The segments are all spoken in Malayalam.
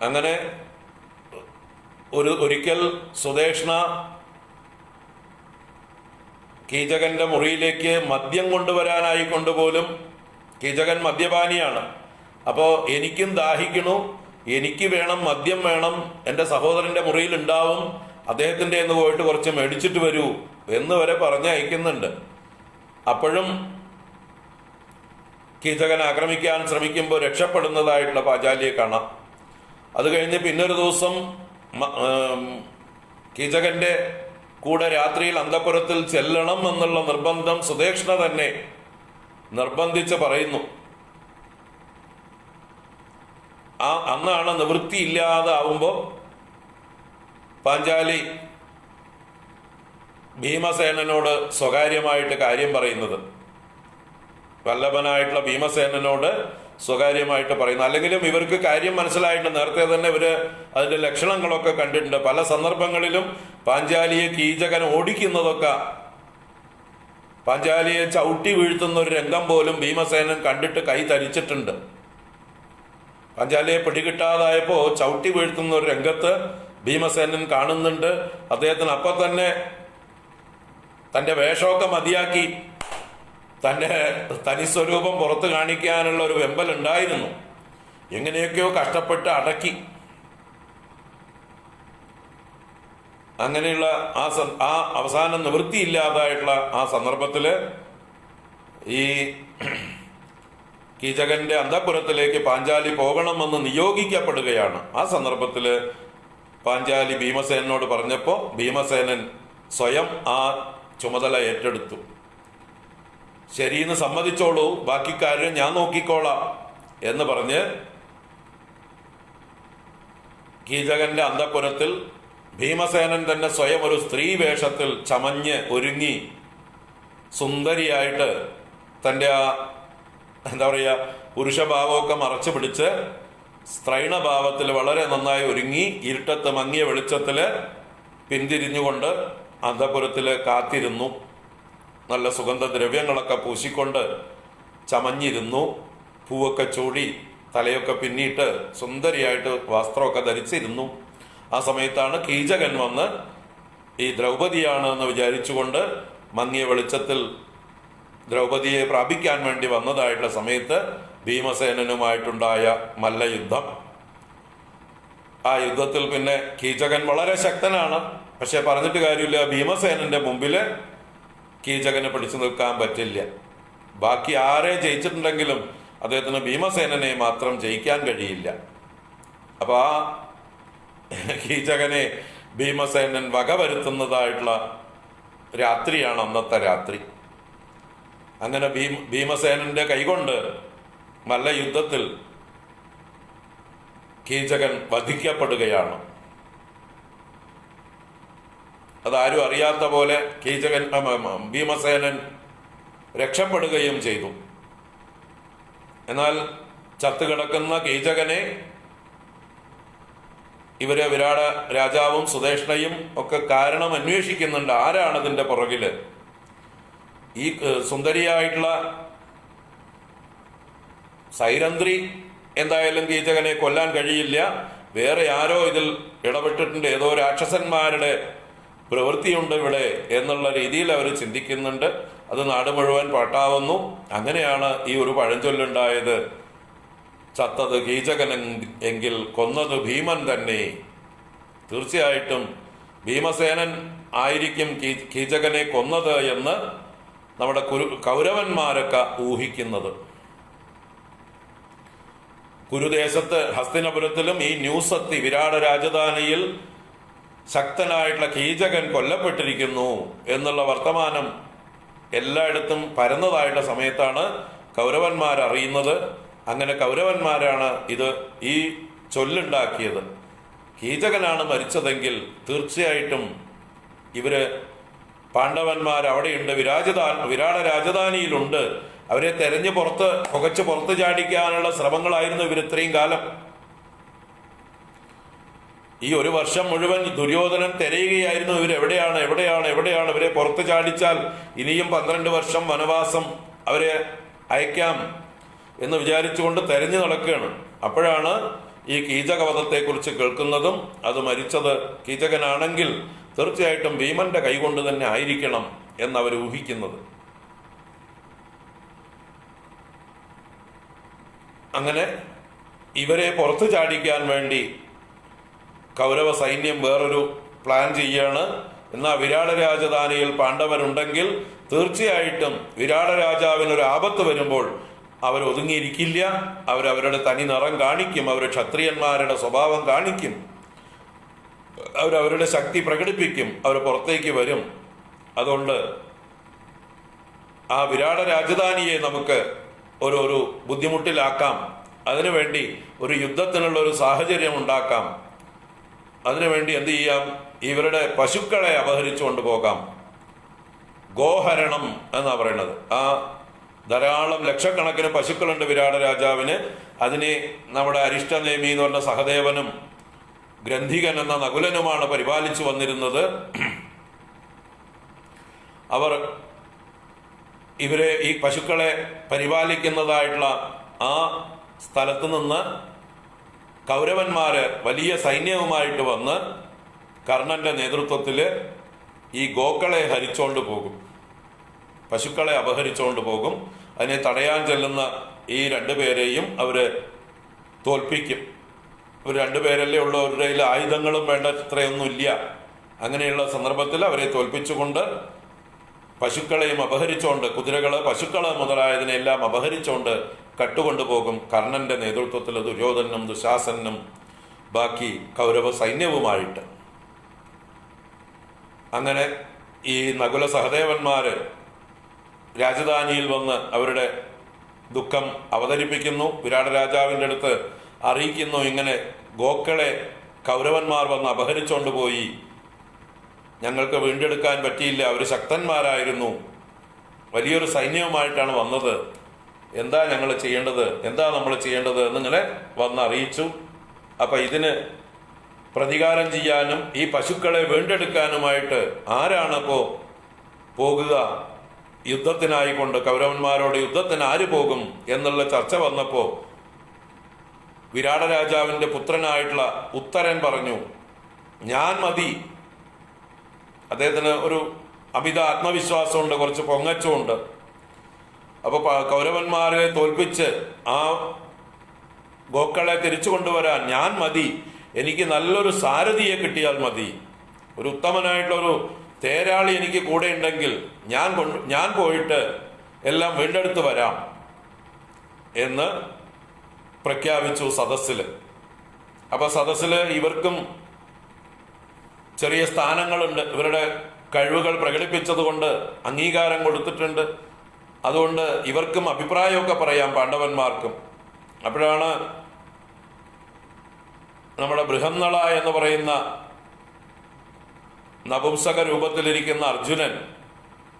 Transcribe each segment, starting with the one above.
അങ്ങനെ ഒരു ഒരിക്കൽ സുദേഷ്ണ കീചകന്റെ മുറിയിലേക്ക് മദ്യം കൊണ്ടുവരാനായി കൊണ്ടുപോലും കീചകൻ മദ്യപാനിയാണ്. അപ്പോൾ എനിക്കും ദാഹിക്കണു എനിക്ക് വേണം മദ്യം വേണം എന്റെ സഹോദരന്റെ മുറിയിൽ ഉണ്ടാവും അദ്ദേഹത്തിന്റെ എന്ന് പോയിട്ട് കുറച്ച് മേടിച്ചിട്ട് വരൂ എന്ന് വരെ പറഞ്ഞയക്കുന്നുണ്ട് അപ്പോഴും കീചകൻ ആക്രമിക്കാൻ ശ്രമിക്കുമ്പോൾ രക്ഷപ്പെടുന്നതായിട്ടുള്ള പാചാലിയെ കാണാം. അത് കഴിഞ്ഞ് പിന്നൊരു ദിവസം കീചകന്റെ കൂടെ രാത്രിയിൽ അന്തപുരത്തിൽ ചെല്ലണം എന്നുള്ള നിർബന്ധം സുദേക്ഷണ തന്നെ നിർബന്ധിച്ച് പറയുന്നു. ആ അന്നാണ് നിവൃത്തിയില്ലാതെ ആവുമ്പോൾ പാഞ്ചാലി ഭീമസേനനോട് സ്വകാര്യമായിട്ട് കാര്യം പറയുന്നത്. വല്ലഭനായിട്ടുള്ള ഭീമസേനനോട് സ്വകാര്യമായിട്ട് പറയുന്നു. അല്ലെങ്കിലും ഇവർക്ക് കാര്യം മനസ്സിലായിട്ട് നേരത്തെ തന്നെ ഇവർ അതിന്റെ ലക്ഷണങ്ങളൊക്കെ കണ്ടിട്ടുണ്ട്. പല സന്ദർഭങ്ങളിലും പാഞ്ചാലിയെ കീചകൻ ഓടിക്കുന്നതൊക്കെ പാഞ്ചാലിയെ ചവിട്ടി വീഴ്ത്തുന്ന ഒരു രംഗം പോലും ഭീമസേനൻ കണ്ടിട്ട് കൈ തരിച്ചിട്ടുണ്ട്. പാഞ്ചാലിയെ പിടികിട്ടാതായപ്പോ ചവിട്ടി വീഴ്ത്തുന്ന ഒരു രംഗത്ത് ഭീമസേനൻ കാണുന്നുണ്ട്. അദ്ദേഹത്തിന് അപ്പൊ തന്നെ തന്റെ വേഷമൊക്കെ മതിയാക്കി. തന്റെ തനിസ്വരൂപം പുറത്ത് കാണിക്കാനുള്ള ഒരു വെമ്പൽ ഉണ്ടായിരുന്നു എങ്ങനെയൊക്കെയോ കഷ്ടപ്പെട്ട് അടക്കി. അങ്ങനെയുള്ള ആ ആ അവസാനം നിവൃത്തിയില്ലാതായിട്ടുള്ള ആ സന്ദർഭത്തിൽ ഈ കീചകന്റെ അന്തപുരത്തിലേക്ക് പാഞ്ചാലി പോകണമെന്ന് നിയോഗിക്കപ്പെടുകയാണ്. ആ സന്ദർഭത്തിൽ പാഞ്ചാലി ഭീമസേനോട് പറഞ്ഞപ്പോൾ ഭീമസേനൻ സ്വയം ആ ചുമതല ഏറ്റെടുത്തു. ശരിയെന്ന് സമ്മതിച്ചോളൂ. ബാക്കി കാര്യം ഞാൻ നോക്കിക്കോളാം എന്ന് പറഞ്ഞ് കീചകന്റെ അന്തപുരത്തിൽ ഭീമസേനൻ തന്നെ സ്വയം ഒരു സ്ത്രീ വേഷത്തിൽ ചമഞ്ഞ് ഒരുങ്ങി സുന്ദരിയായിട്ട് തന്റെ ആ എന്താ പറയുക പുരുഷഭാവമൊക്കെ മറച്ചു പിടിച്ച് സ്ത്രൈണഭാവത്തിൽ വളരെ നന്നായി ഒരുങ്ങി ഇരുട്ടത്ത് മങ്ങിയ വെളിച്ചത്തിൽ പിന്തിരിഞ്ഞുകൊണ്ട് അന്തപുരത്തിൽ കാത്തിരുന്നു. നല്ല സുഗന്ധദ്രവ്യങ്ങളൊക്കെ പൂശിക്കൊണ്ട് ചമഞ്ഞിരുന്നു പൂവൊക്കെ ചൂടി തലയൊക്കെ പിന്നീട്ട് സുന്ദരിയായിട്ട് വസ്ത്രമൊക്കെ ധരിച്ചിരുന്നു. ആ സമയത്താണ് കീചകൻ വന്ന് ഈ ദ്രൗപതിയാണ് എന്ന് വിചാരിച്ചുകൊണ്ട് മങ്ങിയ വെളിച്ചത്തിൽ ദ്രൗപതിയെ പ്രാപിക്കാൻ വേണ്ടി വന്നതായിട്ടുള്ള സമയത്ത് ഭീമസേനനുമായിട്ടുണ്ടായ മല്ലയുദ്ധം. ആ യുദ്ധത്തിൽ പിന്നെ കീചകൻ വളരെ ശക്തനാണ്. പക്ഷെ പറഞ്ഞിട്ട് കാര്യമില്ല ഭീമസേനന്റെ മുമ്പിൽ കീചകന് പിടിച്ചു നിൽക്കാൻ പറ്റില്ല. ബാക്കി ആരെ ജയിച്ചിട്ടുണ്ടെങ്കിലും അദ്ദേഹത്തിന് ഭീമസേനനെ മാത്രം ജയിക്കാൻ കഴിയില്ല. അപ്പൊ ആ കീചകനെ ഭീമസേനൻ വകവരുത്തുന്നതായിട്ടുള്ള രാത്രിയാണ് അന്നത്തെ രാത്രി. അങ്ങനെ ഭീമ ഭീമസേനന്റെ കൈകൊണ്ട് നല്ല യുദ്ധത്തിൽ കീചകൻ വധിക്കപ്പെടുകയാണ്. അതാരും അറിയാത്ത പോലെ കീചകൻ ഭീമസേനൻ രക്ഷപ്പെടുകയും ചെയ്തു. എന്നാൽ ചത്തുകിടക്കുന്ന കീചകനെ ഇവരെ വിരാട രാജാവും സുദേഷ്ണയും ഒക്കെ കാരണം അന്വേഷിക്കുന്നുണ്ട്. ആരാണ് ഇതിന്റെ പുറകിൽ? ഈ സുന്ദരിയായിട്ടുള്ള സൈരന്ത്രി എന്തായാലും കീചകനെ കൊല്ലാൻ കഴിയില്ല. വേറെ ആരോ ഇതിൽ ഇടപെട്ടിട്ടുണ്ട്. ഏതോ രാക്ഷസന്മാരുടെ പ്രവൃത്തിയുണ്ട് ഇവിടെ എന്നുള്ള രീതിയിൽ അവർ ചിന്തിക്കുന്നുണ്ട്. അത് നാട് മുഴുവൻ പാട്ടാവുന്നു. അങ്ങനെയാണ് ഈ ഒരു പഴഞ്ചൊല്ലുണ്ടായത്. ചത്തത് കീചകൻ എങ്കിൽ കൊന്നത് ഭീമൻ തന്നെ. തീർച്ചയായിട്ടും ഭീമസേനൻ ആയിരിക്കും കീചകനെ കൊന്നത് എന്ന് നമ്മുടെ കുരു കൗരവന്മാരൊക്കെ ഊഹിക്കുന്നത്. കുരുദേശത്ത് ഹസ്തിനപുരത്തിലും ഈ ന്യൂസ് എത്തി വിരാട രാജധാനിയിൽ ശക്തനായിട്ടുള്ള കീചകൻ കൊല്ലപ്പെട്ടിരിക്കുന്നു എന്നുള്ള വർത്തമാനം എല്ലായിടത്തും പരന്നതായിട്ടുള്ള സമയത്താണ് കൗരവന്മാർ അറിയുന്നത് അങ്ങനെ കൗരവന്മാരാണ് ഇത് ഈ ചൊല്ലുണ്ടാക്കിയത്. കീചകനാണ് മരിച്ചതെങ്കിൽ തീർച്ചയായിട്ടും ഇവർ പാണ്ഡവന്മാർ അവിടെയുണ്ട് വിരാജധാ വിരാട രാജധാനിയിലുണ്ട്. അവരെ തെരഞ്ഞു പുറത്ത് പുകച്ച് പുറത്ത് ചാടിക്കാനുള്ള ശ്രമങ്ങളായിരുന്നു ഇവർ ഇത്രയും കാലം. ഈ ഒരു വർഷം മുഴുവൻ ദുര്യോധനൻ തിരയുകയായിരുന്നു. ഇവർ എവിടെയാണ്? എവിടെയാണ്? എവിടെയാണ് ഇവരെ പുറത്ത് ചാടിച്ചാൽ ഇനിയും പന്ത്രണ്ട് വർഷം വനവാസം അവരെ അയക്കാം എന്ന് വിചാരിച്ചുകൊണ്ട് തെരഞ്ഞു നടക്കുകയാണ്. അപ്പോഴാണ് ഈ കീചകവധത്തെക്കുറിച്ച് കേൾക്കുന്നതും അത് മരിച്ചത് കീചകനാണെങ്കിൽ തീർച്ചയായിട്ടും ഭീമന്റെ കൈകൊണ്ട് തന്നെ ആയിരിക്കണം എന്നവർ ഊഹിക്കുന്നത്. അങ്ങനെ ഇവരെ പുറത്തു ചാടിക്കാൻ വേണ്ടി കൗരവ സൈന്യം വേറൊരു പ്ലാൻ ചെയ്യാണ്. എന്നാൽ വിരാട രാജധാനിയിൽ പാണ്ഡവരുണ്ടെങ്കിൽ തീർച്ചയായിട്ടും വിരാട രാജാവിന് ഒരു ആപത്ത് വരുമ്പോൾ അവർ ഒതുങ്ങിയിരിക്കില്ല അവരവരുടെ തനി നിറം കാണിക്കും. അവർ ക്ഷത്രിയന്മാരുടെ സ്വഭാവം കാണിക്കും. അവരവരുടെ ശക്തി പ്രകടിപ്പിക്കും. അവർ പുറത്തേക്ക് വരും. അതുകൊണ്ട് ആ വിരാട രാജധാനിയെ നമുക്ക് ഒരു ഒരു ബുദ്ധിമുട്ടിലാക്കാം. അതിനുവേണ്ടി ഒരു യുദ്ധത്തിനുള്ള ഒരു സാഹചര്യം ഉണ്ടാക്കാം. അതിനുവേണ്ടി എന്ത് ചെയ്യാം? ഇവരുടെ പശുക്കളെ അപഹരിച്ചു കൊണ്ടുപോകാം. ഗോഹരണം എന്നാ പറയുന്നത്. ആ ധാരാളം ലക്ഷക്കണക്കിന് പശുക്കളുണ്ട് വിരാട രാജാവിന്. അതിനെ നമ്മുടെ അരിഷ്ടനേമി എന്ന് പറഞ്ഞ സഹദേവനും ഗ്രന്ഥികൻ എന്ന നകുലനുമാണ് പരിപാലിച്ചു വന്നിരുന്നത്. അവർ ഇവരെ ഈ പശുക്കളെ പരിപാലിക്കുന്നതായിട്ടുള്ള ആ സ്ഥലത്ത് നിന്ന് കൗരവന്മാര് വലിയ സൈന്യവുമായിട്ട് വന്ന് കർണന്റെ നേതൃത്വത്തിൽ ഈ ഗോക്കളെ ഹരിച്ചോണ്ട് പോകും. പശുക്കളെ അപഹരിച്ചുകൊണ്ട് പോകും. അതിനെ തടയാൻ ചെല്ലുന്ന ഈ രണ്ടുപേരെയും അവർ തോൽപ്പിക്കും. ഒരു രണ്ടുപേരല്ലേ ഉള്ള അവരുടെ കയ്യിൽ ആയുധങ്ങളും വേണ്ട ഇത്രയൊന്നും ഇല്ല. അങ്ങനെയുള്ള സന്ദർഭത്തിൽ അവരെ തോൽപ്പിച്ചുകൊണ്ട് പശുക്കളെയും അപഹരിച്ചുകൊണ്ട് കുതിരകൾ പശുക്കൾ മുതലായതിനെല്ലാം അപഹരിച്ചുകൊണ്ട് കട്ടുകൊണ്ടുപോകും. കർണന്റെ നേതൃത്വത്തിൽ ദുര്യോധനും ദുശാസനും ബാക്കി കൗരവ സൈന്യവുമായിട്ട് അങ്ങനെ ഈ നകുല സഹദേവന്മാര് രാജധാനിയിൽ വന്ന് അവരുടെ ദുഃഖം അവതരിപ്പിക്കുന്നു. വിരാട രാജാവിന്റെ അടുത്ത് അറിയിക്കുന്നു ഇങ്ങനെ ഗോക്കളെ കൗരവന്മാർ വന്ന് അപഹരിച്ചുകൊണ്ട് പോയി. ഞങ്ങൾക്ക് വീണ്ടെടുക്കാൻ പറ്റിയില്ല അവർ ശക്തന്മാരായിരുന്നു. വലിയൊരു സൈന്യവുമായിട്ടാണ് വന്നത്. എന്താ ഞങ്ങൾ ചെയ്യേണ്ടത്? എന്താ നമ്മൾ ചെയ്യേണ്ടത് എന്നിങ്ങനെ വന്ന് അറിയിച്ചു. അപ്പൊ ഇതിന് പ്രതികാരം ചെയ്യാനും ഈ പശുക്കളെ വീണ്ടെടുക്കാനുമായിട്ട് ആരാണപ്പോ പോകുക? യുദ്ധത്തിനായിക്കൊണ്ട് കൗരവന്മാരോട് യുദ്ധത്തിന് ആര് പോകും എന്നുള്ള ചർച്ച വന്നപ്പോ വിരാട രാജാവിന്റെ പുത്രനായിട്ടുള്ള ഉത്തരൻ പറഞ്ഞു ഞാൻ മതി. അദ്ദേഹത്തിന് ഒരു അമിത ആത്മവിശ്വാസമുണ്ട് കുറച്ച് പൊങ്ങച്ചമുണ്ട്. അപ്പൊ കൗരവന്മാരെ തോൽപ്പിച്ച് ആ ഗോക്കളെ തിരിച്ചു കൊണ്ടുവരാൻ ഞാൻ മതി. എനിക്ക് നല്ലൊരു സാരഥിയെ കിട്ടിയാൽ മതി. ഒരു ഉത്തമനായിട്ടുള്ളൊരു തേരാളി എനിക്ക് കൂടെ ഉണ്ടെങ്കിൽ ഞാൻ ഞാൻ പോയിട്ട് എല്ലാം വീണ്ടെടുത്ത് വരാം എന്ന് പ്രഖ്യാപിച്ചു സദസ്സിൽ അപ്പൊ സദസ്സിൽ ഇവർക്കും ചെറിയ സ്ഥാനങ്ങളുണ്ട്. ഇവരുടെ കഴിവുകൾ പ്രകടിപ്പിച്ചതുകൊണ്ട് അംഗീകാരം കൊടുത്തിട്ടുണ്ട്. അതുകൊണ്ട് ഇവർക്കും അഭിപ്രായമൊക്കെ പറയാം പാണ്ഡവന്മാർക്കും. അപ്പോഴാണ് നമ്മുടെ ബൃഹന്നള എന്ന് പറയുന്ന നപുംസക രൂപത്തിലിരിക്കുന്ന അർജുനൻ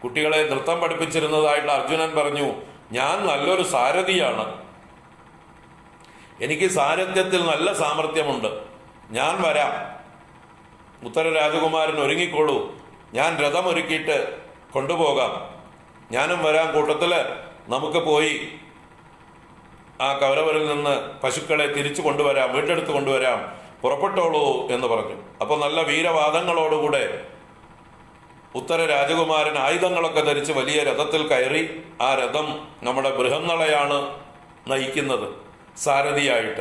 കുട്ടികളെ നൃത്തം പഠിപ്പിച്ചിരുന്നതായിട്ട് അർജുനൻ പറഞ്ഞു ഞാൻ നല്ലൊരു സാരഥിയാണ്. എനിക്ക് സാരഥ്യത്തിൽ നല്ല സാമർഥ്യമുണ്ട്. ഞാൻ വരാം. ഉത്തര രാജകുമാരൻ ഒരുങ്ങിക്കോളൂ. ഞാൻ രഥമൊരുക്കിയിട്ട് കൊണ്ടുപോകാം. ഞാനും വരാം കൂട്ടത്തിൽ നമുക്ക് പോയി ആ കൗരവരിൽ നിന്ന് പശുക്കളെ തിരിച്ചു കൊണ്ടുവരാം വീട്ടെടുത്ത് കൊണ്ടുവരാം. പുറപ്പെട്ടോളൂ എന്ന് പറഞ്ഞു. അപ്പോൾ നല്ല വീരവാദങ്ങളോടുകൂടെ ഉത്തര രാജകുമാരൻ ആയുധങ്ങളൊക്കെ ധരിച്ച് വലിയ രഥത്തിൽ കയറി ആ രഥം നമ്മുടെ ബൃഹന്നളയാണ് നയിക്കുന്നത് സാരഥിയായിട്ട്.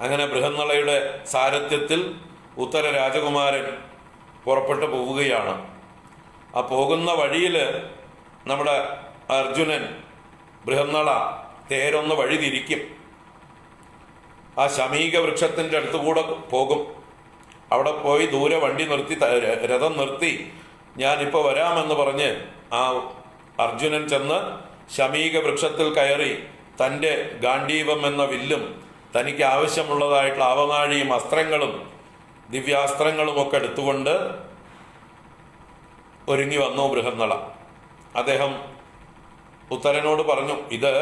അങ്ങനെ ബൃഹന്നളയുടെ സാരഥ്യത്തിൽ ഉത്തര രാജകുമാരൻ പുറപ്പെട്ടു പോവുകയാണ്. ആ പോകുന്ന വഴിയിൽ നമ്മുടെ അർജുനൻ ബൃഹന്നള തേരൊന്ന് വഴി തിരിക്കും ആ ശമീക വൃക്ഷത്തിന്റെ അടുത്തുകൂടെ പോകും. അവിടെ പോയി ദൂരെ വണ്ടി നിർത്തി രഥം നിർത്തി. ഞാനിപ്പോൾ വരാമെന്ന് പറഞ്ഞ് ആ അർജുനൻ ചെന്ന് ശമീക വൃക്ഷത്തിൽ കയറി തന്റെ ഗാന്ഡീപം എന്ന വില്ലും തനിക്ക് ആവശ്യമുള്ളതായിട്ടുള്ള ആവനാഴിയും അസ്ത്രങ്ങളും ദിവ്യാസ്ത്രങ്ങളും ഒക്കെ എടുത്തുകൊണ്ട് ഒരുങ്ങി വന്നു ബൃഹന്നള. അദ്ദേഹം ഉത്തരനോട് പറഞ്ഞു ഇത്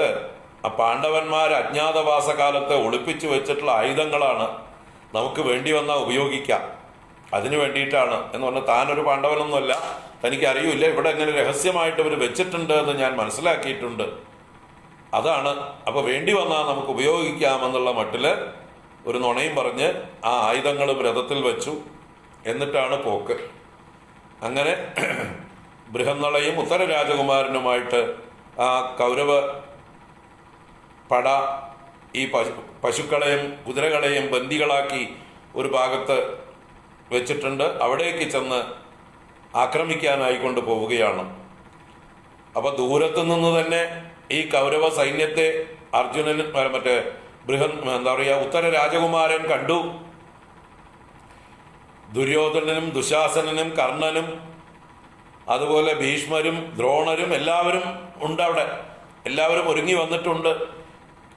ആ പാണ്ഡവന്മാർ അജ്ഞാതവാസ കാലത്ത് ഒളിപ്പിച്ചു വെച്ചിട്ടുള്ള ആയുധങ്ങളാണ്. നമുക്ക് വേണ്ടി വന്നാൽ ഉപയോഗിക്കാം. അതിനു വേണ്ടിയിട്ടാണ്. എന്ന് പറഞ്ഞാൽ താനൊരു പാണ്ഡവനൊന്നുമല്ല. തനിക്ക് അറിയില്ല ഇവിടെ എങ്ങനെ രഹസ്യമായിട്ട് ഇവർ വെച്ചിട്ടുണ്ട് എന്ന് ഞാൻ മനസ്സിലാക്കിയിട്ടുണ്ട്. അതാണ്. അപ്പൊ വേണ്ടി വന്നാൽ നമുക്ക് ഉപയോഗിക്കാമെന്നുള്ള മട്ടിൽ ഒരു നുണയും പറഞ്ഞ് ആ ആയുധങ്ങളും രഥത്തിൽ വെച്ചു. എന്നിട്ടാണ് പോക്ക്. അങ്ങനെ ബൃഹന്നളയും ഉത്തര രാജകുമാരനുമായിട്ട് ആ കൗരവ പട ഈ പശു പശുക്കളെയും കുതിരകളെയും ബന്ദികളാക്കി ഒരു ഭാഗത്ത് വെച്ചിട്ടുണ്ട്. അവിടേക്ക് ചെന്ന് ആക്രമിക്കാനായി കൊണ്ട് പോവുകയാണ്. അപ്പൊ ദൂരത്തു നിന്ന് തന്നെ ഈ കൗരവ സൈന്യത്തെ അർജുനൻ മറ്റേ ബൃഹൻ എന്താ പറയുക ഉത്തര രാജകുമാരൻ കണ്ടു. ദുര്യോധനനും ദുശാസനനും കർണനും അതുപോലെ ഭീഷ്മരും ദ്രോണരും എല്ലാവരും ഉണ്ട് അവിടെ എല്ലാവരും ഒരുങ്ങി വന്നിട്ടുണ്ട്.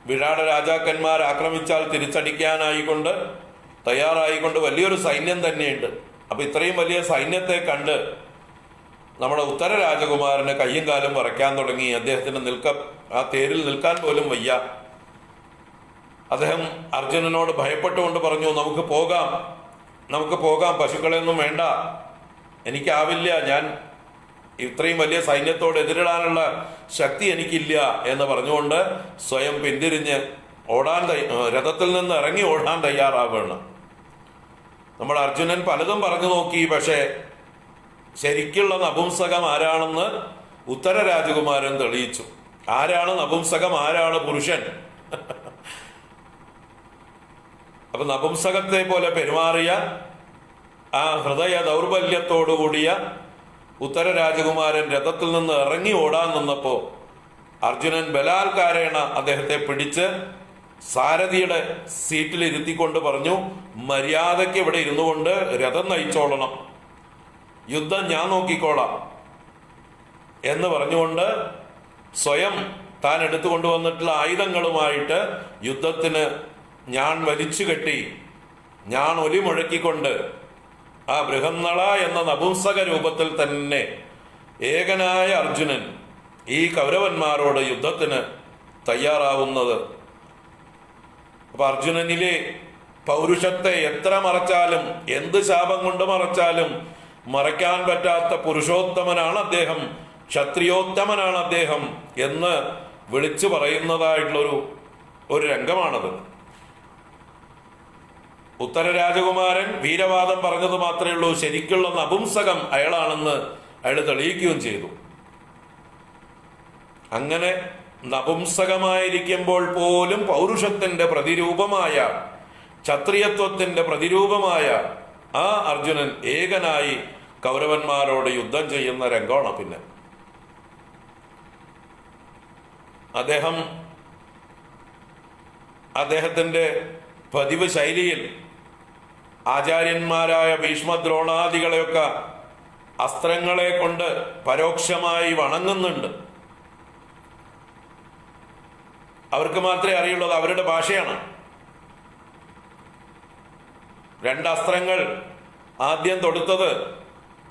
വിരാട രാജാക്കന്മാർ ആക്രമിച്ചാൽ തിരിച്ചടിക്കാനായിക്കൊണ്ട് തയ്യാറായിക്കൊണ്ട് വലിയൊരു സൈന്യം തന്നെയുണ്ട്. അപ്പൊ ഇത്രയും വലിയ സൈന്യത്തെ കണ്ട് നമ്മുടെ ഉത്തര രാജകുമാരന് കയ്യും കാലും വറയ്ക്കാൻ തുടങ്ങി. അദ്ദേഹത്തിന് നിൽക്ക ആ തേരിൽ നിൽക്കാൻ പോലും വയ്യ. അദ്ദേഹം അർജുനനോട് ഭയപ്പെട്ടുകൊണ്ട് പറഞ്ഞു നമുക്ക് പോകാം. നമുക്ക് പോകാം. പശുക്കളെയൊന്നും വേണ്ട. എനിക്കാവില്ല. ഞാൻ ഇത്രയും വലിയ സൈന്യത്തോട് എതിരിടാനുള്ള ശക്തി എനിക്കില്ല എന്ന് പറഞ്ഞുകൊണ്ട് സ്വയം പിന്തിരിഞ്ഞ് ഓടാൻ രഥത്തിൽ നിന്ന് ഇറങ്ങി ഓടാൻ തയ്യാറാവുകയാണ്. നമ്മുടെ അർജുനൻ പലതും പറഞ്ഞു നോക്കി പക്ഷേ ശരിക്കുള്ള നപുംസകം ആരാണെന്ന് ഉത്തര രാജകുമാരൻ തെളിയിച്ചു. ആരാണ് നപുംസകം? ആരാണ് പുരുഷൻ? അപ്പൊ നപുംസകത്തെ പോലെ പെരുമാറിയ ആ ഹൃദയ ദൗർബല്യത്തോടുകൂടിയ ഉത്തര രാജകുമാരൻ രഥത്തിൽ നിന്ന് ഇറങ്ങി ഓടാൻ നിന്നപ്പോ അർജുനൻ ബലാൽക്കാരേണ അദ്ദേഹത്തെ പിടിച്ച് സാരഥിയുടെ സീറ്റിൽ ഇരുത്തിക്കൊണ്ട് പറഞ്ഞു മര്യാദയ്ക്ക് ഇവിടെ ഇരുന്നു കൊണ്ട് രഥം നയിച്ചോളണം. യുദ്ധം ഞാൻ നോക്കിക്കോളാം. എന്ന് പറഞ്ഞുകൊണ്ട് സ്വയം താൻ എടുത്തു കൊണ്ടുവന്നിട്ടുള്ള ആയുധങ്ങളുമായിട്ട് യുദ്ധത്തിന് ഞാൻ വലിച്ചു കെട്ടി ഞാൻ ഒലി മുഴക്കിക്കൊണ്ട് ആ ബൃഹന്നള എന്ന നപുംസക രൂപത്തിൽ തന്നെ ഏകനായ അർജുനൻ ഈ കൗരവന്മാരോട് യുദ്ധത്തിന് തയ്യാറാവുന്നത്. അപ്പൊ അർജുനനിലെ പൗരുഷത്തെ എത്ര മറച്ചാലും എന്ത് ശാപം കൊണ്ട് മറച്ചാലും മറയ്ക്കാൻ പറ്റാത്ത പുരുഷോത്തമനാണ് അദ്ദേഹം ക്ഷത്രിയോത്തമനാണ് അദ്ദേഹം എന്ന് വിളിച്ചു പറയുന്നതായിട്ടുള്ളൊരു ഒരു രംഗമാണത്. ഉത്തര രാജകുമാരൻ വീരവാദം പറഞ്ഞത് മാത്രമേ ഉള്ളൂ. ശരിക്കുള്ള നപുംസകം അയാളാണെന്ന് അയാൾ തെളിയിക്കുകയും ചെയ്തു. അങ്ങനെ നപുംസകമായിരിക്കുമ്പോൾ പോലും പൗരുഷത്തിന്റെ പ്രതിരൂപമായ ക്ഷത്രിയത്വത്തിന്റെ പ്രതിരൂപമായ ആ അർജുനൻ ഏകനായി കൗരവന്മാരോട് യുദ്ധം ചെയ്യുന്ന രംഗമാണ് പിന്നെ. അദ്ദേഹം അദ്ദേഹത്തിന്റെ പതിവ് ശൈലിയിൽ ആചാര്യന്മാരായ ഭീഷ്മദ്രോണാദികളെയൊക്കെ അസ്ത്രങ്ങളെ കൊണ്ട് പരോക്ഷമായി വണങ്ങുന്നുണ്ട്. അവർക്ക് മാത്രമേ അറിയുള്ളത് അവരുടെ ഭാഷയാണ്. രണ്ട് അസ്ത്രങ്ങൾ ആദ്യം തൊടുത്തത്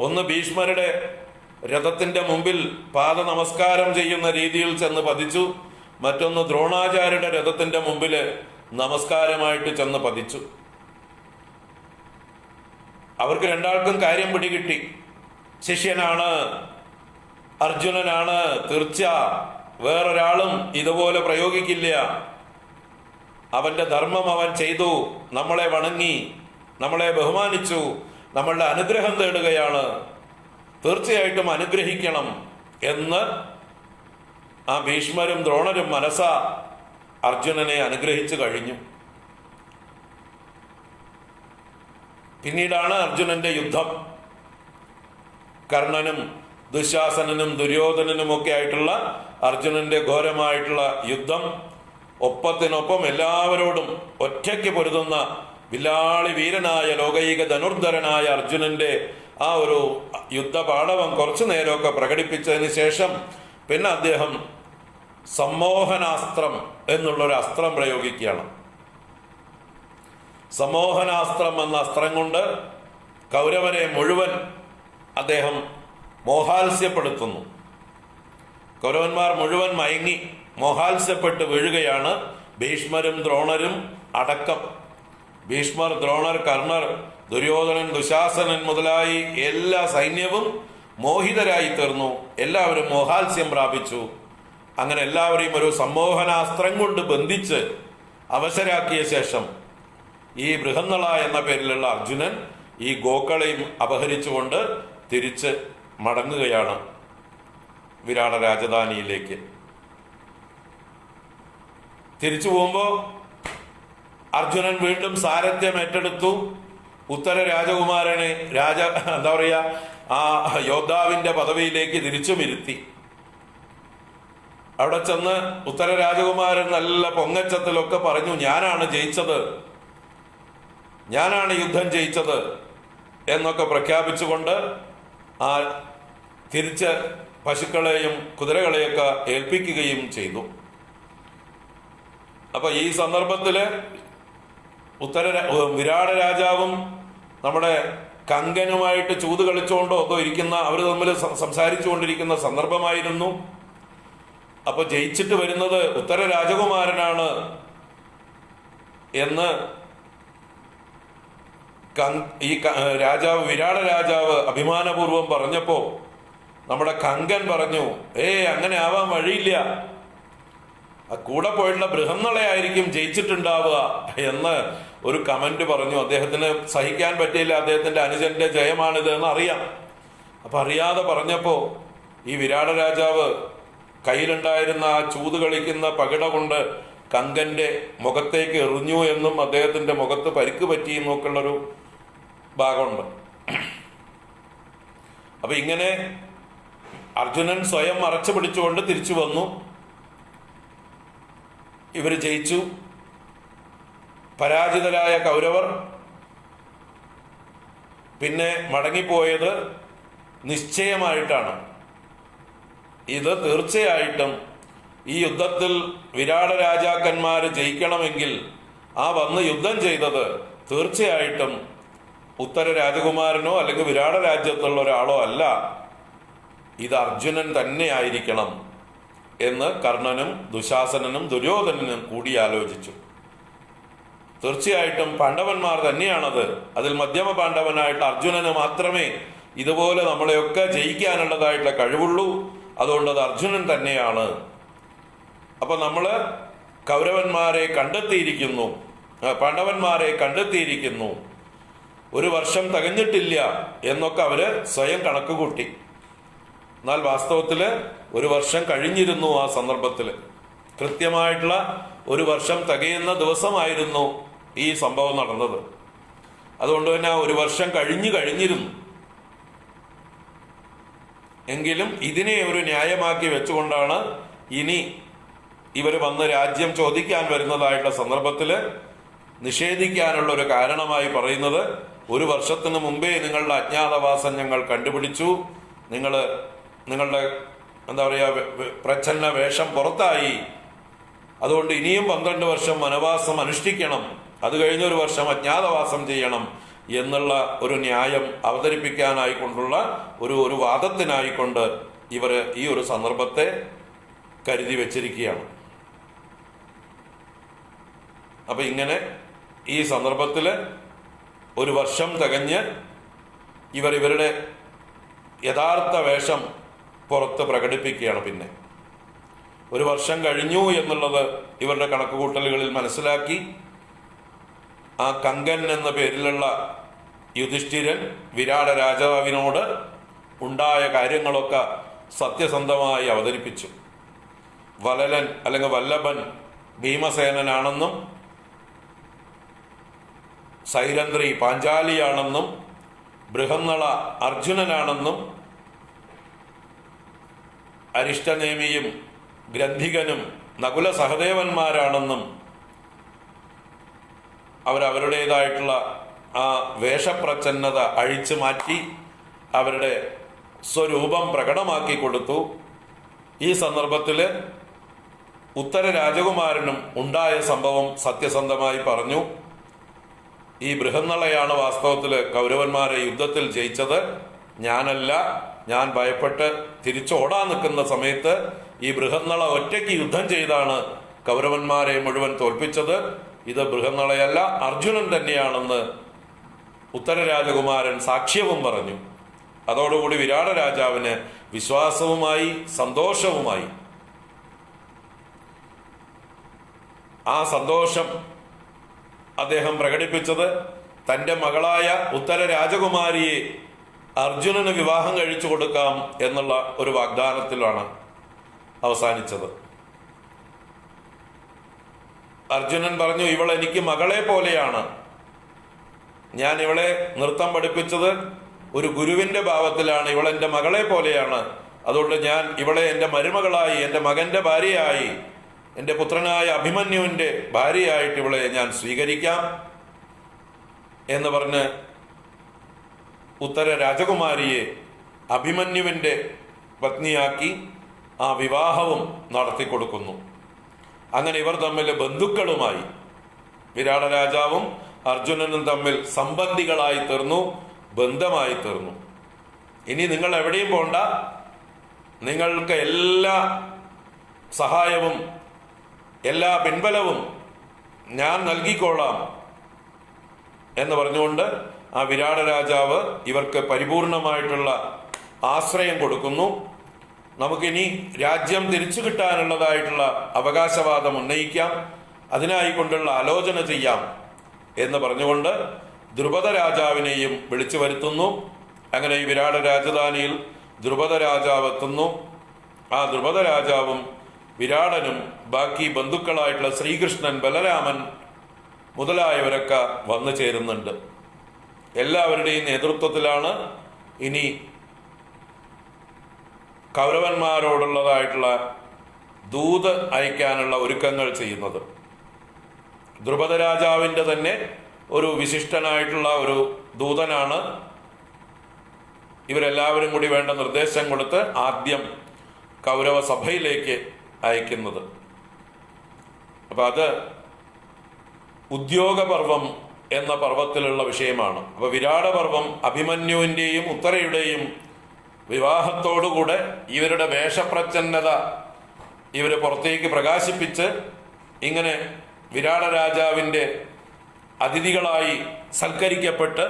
ഒന്ന് ഭീഷ്മരുടെ രഥത്തിന്റെ മുമ്പിൽ പാദ നമസ്കാരം ചെയ്യുന്ന രീതിയിൽ ചെന്ന് പതിച്ചു മറ്റൊന്ന് ദ്രോണാചാര്യരുടെ രഥത്തിന്റെ മുമ്പിൽ നമസ്കാരമായിട്ട് ചെന്ന് പതിച്ചു. അവർക്ക് രണ്ടാൾക്കും കാര്യം പിടികിട്ടി. ശിഷ്യനാണ് അർജുനനാണ് തീർച്ച. വേറൊരാളും ഇതുപോലെ പ്രയോഗിക്കില്ല. അവന്റെ ധർമ്മം അവൻ ചെയ്തു. നമ്മളെ വണങ്ങി നമ്മളെ ബഹുമാനിച്ചു നമ്മളുടെ അനുഗ്രഹം തേടുകയാണ്. തീർച്ചയായിട്ടും അനുഗ്രഹിക്കണം എന്ന് ആ ഭീഷ്മരും ദ്രോണരും മനസ്സ അർജുനനെ അനുഗ്രഹിച്ചു കഴിഞ്ഞു. പിന്നീടാണ് അർജുനന്റെ യുദ്ധം. കർണനും ദുശാസനനും ദുര്യോധനനും ഒക്കെ ആയിട്ടുള്ള അർജുനന്റെ ഘോരമായിട്ടുള്ള യുദ്ധം. ഒപ്പത്തിനൊപ്പം എല്ലാവരോടും ഒറ്റയ്ക്ക് പൊരുതുന്ന വില്ലാളി വീരനായ ലോകൈക ധനുർധരനായ അർജുനന്റെ ആ ഒരു യുദ്ധപാടവം കുറച്ചു നേരമൊക്കെ പ്രകടിപ്പിച്ചതിന് ശേഷം പിന്നെ അദ്ദേഹം സമ്മോഹനാസ്ത്രം എന്നുള്ളൊരു അസ്ത്രം പ്രയോഗിക്കുകയാണ്. സമ്മോഹനാസ്ത്രം എന്ന അസ്ത്രം കൊണ്ട് കൗരവനെ മുഴുവൻ അദ്ദേഹം മോഹാത്സ്യപ്പെടുത്തുന്നു. കൗരവന്മാർ മുഴുവൻ മയങ്ങി മോഹാത്സ്യപ്പെട്ട് വീഴുകയാണ്. ഭീഷ്മരും ദ്രോണരും അടക്കം. ഭീഷ്മർ ദ്രോണർ കർണർ ദുര്യോധനൻ ദുശാസനൻ മുതലായി എല്ലാ സൈന്യവും മോഹിതരായി തീർന്നു. എല്ലാവരും മോഹാത്സ്യം പ്രാപിച്ചു. അങ്ങനെ എല്ലാവരെയും ഒരു സമ്മോഹനാസ്ത്രം കൊണ്ട് ബന്ധിച്ച് അവശരാക്കിയ ശേഷം ഈ ബൃഹന്നള എന്ന പേരിലുള്ള അർജുനൻ ഈ ഗോക്കളെയും അപഹരിച്ചുകൊണ്ട് തിരിച്ച് മടങ്ങുകയാണ് വിരാട രാജധാനിയിലേക്ക്. തിരിച്ചു പോകുമ്പോൾ അർജുനൻ വീണ്ടും സാരഥ്യം ഏറ്റെടുത്തു. ഉത്തര രാജകുമാരനെ രാജ എന്താ പറയുക ആ യോദ്ധാവിന്റെ പദവിയിലേക്ക് തിരിച്ചും ഇരുത്തി അവിടെ ചെന്ന് ഉത്തര രാജകുമാരൻ നല്ല പൊങ്ങച്ചത്തിലൊക്കെ പറഞ്ഞു ഞാനാണ് ജയിച്ചത്. ഞാനാണ് യുദ്ധം ജയിച്ചത് എന്നൊക്കെ പ്രഖ്യാപിച്ചുകൊണ്ട് ആ തിരിച്ച് പശുക്കളെയും കുതിരകളെയൊക്കെ ഏൽപ്പിക്കുകയും ചെയ്തു. അപ്പൊ ഈ സന്ദർഭത്തിൽ ഉത്തര വിരാട രാജാവും നമ്മുടെ കങ്കനുമായിട്ട് ചൂത് കളിച്ചുകൊണ്ടോ ഒക്കെ ഇരിക്കുന്ന അവർ തമ്മിൽ സംസാരിച്ചുകൊണ്ടിരിക്കുന്ന സന്ദർഭമായിരുന്നു. അപ്പൊ ജയിച്ചിട്ട് വരുന്നത് ഉത്തര രാജകുമാരനാണ് എന്ന് ഈ രാജാവ് വിരാട രാജാവ് അഭിമാനപൂർവം പറഞ്ഞപ്പോ നമ്മുടെ കങ്കൻ പറഞ്ഞു ഏ അങ്ങനെ ആവാൻ വഴിയില്ല. ആ കൂടെ പോയിട്ടുള്ള ബൃഹന്നളയായിരിക്കും ജയിച്ചിട്ടുണ്ടാവുക എന്ന് ഒരു കമന്റ് പറഞ്ഞു. അദ്ദേഹത്തിന് സഹിക്കാൻ പറ്റിയില്ല. അദ്ദേഹത്തിന്റെ അനുജന്റെ ജയമാണിത് എന്ന് അറിയാം. അപ്പൊ അറിയാതെ പറഞ്ഞപ്പോ ഈ വിരാട രാജാവ് കയ്യിലുണ്ടായിരുന്ന ആ ചൂത് കളിക്കുന്ന പകിട കൊണ്ട് കങ്കന്റെ മുഖത്തേക്ക് എറിഞ്ഞു എന്നും അദ്ദേഹത്തിന്റെ മുഖത്ത് പരിക്ക് പറ്റി എന്നൊക്കെയുള്ളൊരു ഭാഗമുണ്ട്. അപ്പൊ ഇങ്ങനെ അർജുനൻ സ്വയം മറച്ചു പിടിച്ചുകൊണ്ട് തിരിച്ചു വന്നു. ഇവർ ജയിച്ചു. പരാജിതരായ കൗരവർ പിന്നെ മടങ്ങിപ്പോയത് നിശ്ചയമായിട്ടാണ്. ഇത് തീർച്ചയായിട്ടും ഈ യുദ്ധത്തിൽ വിരാട രാജാക്കന്മാര് ജയിക്കണമെങ്കിൽ ആ വന്ന് യുദ്ധം ചെയ്തത് തീർച്ചയായിട്ടും ഉത്തര രാജകുമാരനോ അല്ലെങ്കിൽ വിരാട രാജ്യത്തുള്ള ഒരാളോ അല്ല. ഇത് അർജുനൻ തന്നെ ആയിരിക്കണം എന്ന് കർണനും ദുശാസനനും ദുര്യോധനനും കൂടി ആലോചിച്ചു. തീർച്ചയായിട്ടും പാണ്ഡവന്മാർ തന്നെയാണത്. അതിൽ മധ്യമ പാണ്ഡവനായിട്ട് അർജുനന് മാത്രമേ ഇതുപോലെ നമ്മളെയൊക്കെ ജയിക്കാനുള്ളതായിട്ടുള്ള കഴിവുള്ളൂ. അതുകൊണ്ട് അത് അർജുനൻ തന്നെയാണ്. അപ്പൊ നമ്മൾ കൗരവന്മാരെ കണ്ടെത്തിയിരിക്കുന്നു. പാണ്ഡവന്മാരെ കണ്ടെത്തിയിരിക്കുന്നു. ഒരു വർഷം തികഞ്ഞിട്ടില്ല എന്നൊക്കെ അവർ സ്വയം കണക്ക് കൂട്ടി എന്നാൽ വാസ്തവത്തിൽ ഒരു വർഷം കഴിഞ്ഞിരുന്നു ആ സന്ദർഭത്തിൽ കൃത്യമായിട്ടുള്ള ഒരു വർഷം തികയുന്ന ദിവസമായിരുന്നു ഈ സംഭവം നടന്നത്. അതുകൊണ്ട് തന്നെ ആ ഒരു വർഷം കഴിഞ്ഞു കഴിഞ്ഞിരുന്നു. എങ്കിലും ഇതിനെ ഒരു ന്യായമാക്കി വെച്ചുകൊണ്ടാണ് ഇനി ഇവർ വന്ന് രാജ്യം ചോദിക്കാൻ വരുന്നതായിട്ടുള്ള സന്ദർഭത്തിൽ നിഷേധിക്കാനുള്ള ഒരു കാരണമായി പറയുന്നത് ഒരു വർഷത്തിന് മുമ്പേ നിങ്ങളുടെ അജ്ഞാതവാസം ഞങ്ങൾ കണ്ടുപിടിച്ചു. നിങ്ങൾ നിങ്ങളുടെ എന്താ പറയുക പ്രച്ഛന്ന വേഷം പുറത്തായി. അതുകൊണ്ട് ഇനിയും പന്ത്രണ്ട് വർഷം വനവാസം അനുഷ്ഠിക്കണം. അത് കഴിഞ്ഞൊരു വർഷം അജ്ഞാതവാസം ചെയ്യണം എന്നുള്ള ഒരു ന്യായം അവതരിപ്പിക്കാനായിക്കൊണ്ടുള്ള ഒരു ഒരു വാദത്തിനായിക്കൊണ്ട് ഇവർ ഈ ഒരു സന്ദർഭത്തെ കരുതി വച്ചിരിക്കുകയാണ്. അപ്പൊ ഇങ്ങനെ ഈ സന്ദർഭത്തിൽ ഒരു വർഷം തികഞ്ഞ് ഇവർ ഇവരുടെ യഥാർത്ഥ വേഷം പുറത്ത് പ്രകടിപ്പിക്കുകയാണ് പിന്നെ. ഒരു വർഷം കഴിഞ്ഞു എന്നുള്ളത് ഇവരുടെ കണക്കുകൂട്ടലുകളിൽ മനസ്സിലാക്കി ആ കങ്കൻ എന്ന പേരിലുള്ള യുധിഷ്ഠിരൻ വിരാട രാജാവിനോട് ഉണ്ടായ കാര്യങ്ങളൊക്കെ സത്യസന്ധമായി അവതരിപ്പിച്ചു. വലലൻ അല്ലെങ്കിൽ വല്ലഭൻ ഭീമസേനനാണെന്നും സൈരന്ത്രി പാഞ്ചാലിയാണെന്നും ബൃഹന്നള അർജുനനാണെന്നും അരിഷ്ടനേമിയും ഗ്രന്ഥികനും നകുല സഹദേവന്മാരാണെന്നും അവരവരുടേതായിട്ടുള്ള ആ വേഷപ്രച്ഛന്നത അഴിച്ചു മാറ്റി അവരുടെ സ്വരൂപം പ്രകടമാക്കി കൊടുത്തു. ഈ സന്ദർഭത്തിൽ ഉത്തര രാജകുമാരനും ഉണ്ടായ സംഭവം സത്യസന്ധമായി പറഞ്ഞു. ഈ ബൃഹന്നളയാണ് വാസ്തവത്തിൽ കൗരവന്മാരെ യുദ്ധത്തിൽ ജയിച്ചത്. ഞാനല്ല ഞാൻ ഭയപ്പെട്ട് തിരിച്ചോടാൻ നിൽക്കുന്ന സമയത്ത് ഈ ബൃഹന്നള ഒറ്റയ്ക്ക് യുദ്ധം ചെയ്താണ് കൗരവന്മാരെ മുഴുവൻ തോൽപ്പിച്ചത്. ഇത് ബൃഹന്നളയല്ല അർജുനൻ തന്നെയാണെന്ന് ഉത്തര രാജകുമാരൻ സാക്ഷ്യവും പറഞ്ഞു. അതോടുകൂടി വിരാട രാജാവിന് വിശ്വാസവുമായി സന്തോഷവുമായി. ആ സന്തോഷം അദ്ദേഹം പ്രകടിപ്പിച്ചത് തന്റെ മകളായ ഉത്തര രാജകുമാരിയെ അർജുനന് വിവാഹം കഴിച്ചു കൊടുക്കാം എന്നുള്ള ഒരു വാഗ്ദാനത്തിലാണ് അവസാനിച്ചത്. അർജുനൻ പറഞ്ഞു ഇവൾ എനിക്ക് മകളെ പോലെയാണ്. ഞാൻ ഇവളെ നൃത്തം പഠിപ്പിച്ചത് ഒരു ഗുരുവിന്റെ ഭാവത്തിലാണ്. ഇവൾ എന്റെ മകളെ പോലെയാണ്. അതുകൊണ്ട് ഞാൻ ഇവളെ എന്റെ മരുമകളായി എന്റെ മകന്റെ ഭാര്യയായി എന്റെ പുത്രനായ അഭിമന്യുവിന്റെ ഭാര്യയായിട്ട് ഇവളെ ഞാൻ സ്വീകരിക്കാം എന്ന് പറഞ്ഞ് ഉത്തര രാജകുമാരിയെ അഭിമന്യുവിന്റെ പത്നിയാക്കി ആ വിവാഹവും നടത്തിക്കൊടുക്കുന്നു അങ്ങനെ ഇവർ തമ്മിൽ ബന്ധുക്കളുമായി വിരാട രാജാവും അർജുനനും തമ്മിൽ സംബന്ധികളായി തീർന്നു ബന്ധമായി തീർന്നു. ഇനി നിങ്ങൾ എവിടെയും പോണ്ട. നിങ്ങൾക്ക് എല്ലാ സഹായവും എല്ലാ പിൻബലവും ഞാൻ നൽകിക്കൊള്ളാം എന്ന് പറഞ്ഞുകൊണ്ട് ആ വിരാട രാജാവ് ഇവർക്ക് പരിപൂർണമായിട്ടുള്ള ആശ്രയം കൊടുക്കുന്നു. നമുക്കിനി രാജ്യം തിരിച്ചു കിട്ടാനുള്ളതായിട്ടുള്ള അവകാശവാദം ഉന്നയിക്കാം. അതിനായി കൊണ്ടുള്ള ആലോചന ചെയ്യാം എന്ന് പറഞ്ഞുകൊണ്ട് ദ്രുപദ രാജാവിനെയും വിളിച്ചു വരുത്തുന്നു. അങ്ങനെ ഈ വിരാട രാജധാനിയിൽ ദ്രുപദ രാജാവ് എത്തുന്നു. ആ ദ്രുപദ രാജാവും വിരാടനും ബാക്കി ബന്ധുക്കളായിട്ടുള്ള ശ്രീകൃഷ്ണൻ ബലരാമൻ മുതലായവരൊക്കെ വന്നു ചേരുന്നുണ്ട്. എല്ലാവരുടെയും നേതൃത്വത്തിലാണ് ഇനി കൗരവന്മാരോടുള്ളതായിട്ടുള്ള ദൂത് അയക്കാനുള്ള ഒരുക്കങ്ങൾ ചെയ്യുന്നത്. ദ്രുപദ രാജാവിന്റെ തന്നെ ഒരു വിശിഷ്ടനായിട്ടുള്ള ഒരു ദൂതനാണ്. ഇവരെല്ലാവരും കൂടി വേണ്ട നിർദ്ദേശം കൊടുത്ത് ആദ്യം കൗരവ സഭയിലേക്ക് അയക്കുന്നത്. അപ്പൊ അത് ഉദ്യോഗപർവം എന്ന പർവത്തിലുള്ള വിഷയമാണ്. അപ്പൊ വിരാട പർവം അഭിമന്യുവിന്റെയും ഉത്തരയുടെയും വിവാഹത്തോടുകൂടെ ഇവരുടെ വേഷപ്രച്ഛന്നത ഇവർ പുറത്തേക്ക് പ്രകാശിപ്പിച്ച് ഇങ്ങനെ വിരാട രാജാവിന്റെ അതിഥികളായി സൽക്കരിക്കപ്പെട്ട്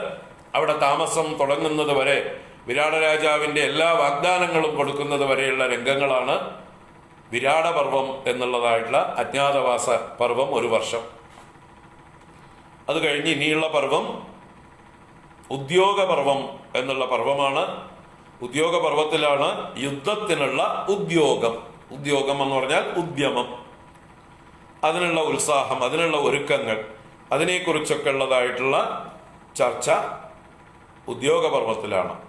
അവിടെ താമസം തുടങ്ങുന്നത് വരെ വിരാട രാജാവിന്റെ എല്ലാ വാഗ്ദാനങ്ങളും കൊടുക്കുന്നത് വരെയുള്ള രംഗങ്ങളാണ് വിരാട പർവം എന്നുള്ളതായിട്ടുള്ള അജ്ഞാതവാസ പർവം ഒരു വർഷം. അത് കഴിഞ്ഞ് ഇനിയുള്ള പർവം ഉദ്യോഗപർവം എന്നുള്ള പർവമാണ്. ഉദ്യോഗപർവത്തിലാണ് യുദ്ധത്തിനുള്ള ഉദ്യോഗം. ഉദ്യോഗം എന്ന് പറഞ്ഞാൽ ഉദ്യമം. അതിനുള്ള ഉത്സാഹം അതിനുള്ള ഒരുക്കങ്ങൾ അതിനെക്കുറിച്ചൊക്കെ ഉള്ളതായിട്ടുള്ള ചർച്ച ഉദ്യോഗപർവത്തിലാണ്.